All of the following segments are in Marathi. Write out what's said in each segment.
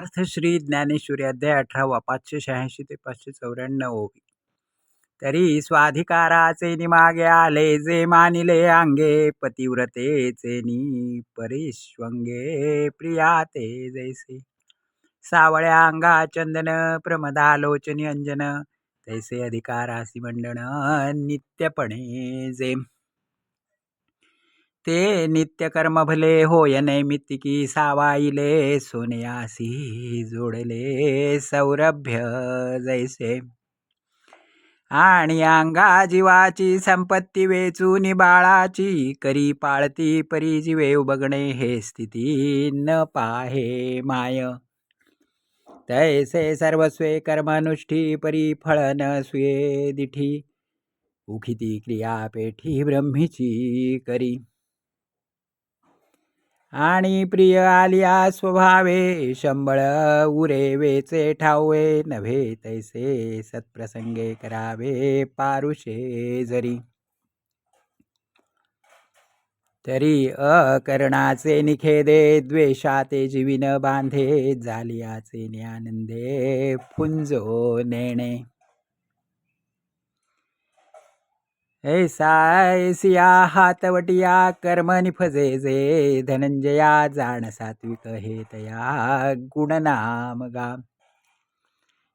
अर्थ श्री ज्ञानेश्वरी अध्याय अठरावा पाचशे शहाऐंशी ते पाचशे चौऱ्याण्णव ओवी. तरी स्वाधिकाराचे निमागे आले जे मानिले अंगे पतिव्रतेचे नि परिश्वंगे प्रिया ते जैसे. सावळ्या अंगा चंदन प्रमदालोचनी अंजन तैसे अधिकारासी मंडन नित्यपणे जे ते नित्यकर्म भले होय नैमित्तिकी सावाईले सोनयासी जोडले सौरभ्य जैसे. आणि अंगा जीवाची संपत्ती वेचून बाळाची करी पाळती परी जीवे उबगणे हे स्थिती न पाहे माय. तैसे सर्वस्वे कर्मानुष्ठी परी फळ न स्वे दिठी. उखिती क्रिया पेठी ब्रह्मीची करी. आणि प्रिय आलिया स्वभावे शंबळ उरे वेचे ठावे नव्हे तैसे सत्प्रसंगे करावे पारुषे जरी. तरी अकरणाचे निखेदे द्वेषाते जीविन बांधे जालियाचे ज्ञानंदे फुंजो नेणे. ऐसा ऐसिया हातवटिया कर्मनि फजेजे जे धनंजया जाण सात्विक हे तया गुणनाम गा.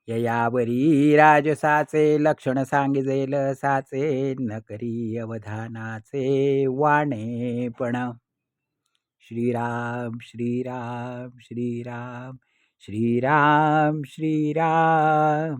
ययावरी राजसाचे लक्षण सांगिजेल साचे न करी अवधानाचे वाणे पण. श्रीराम श्रीराम श्रीराम श्रीराम श्रीराम.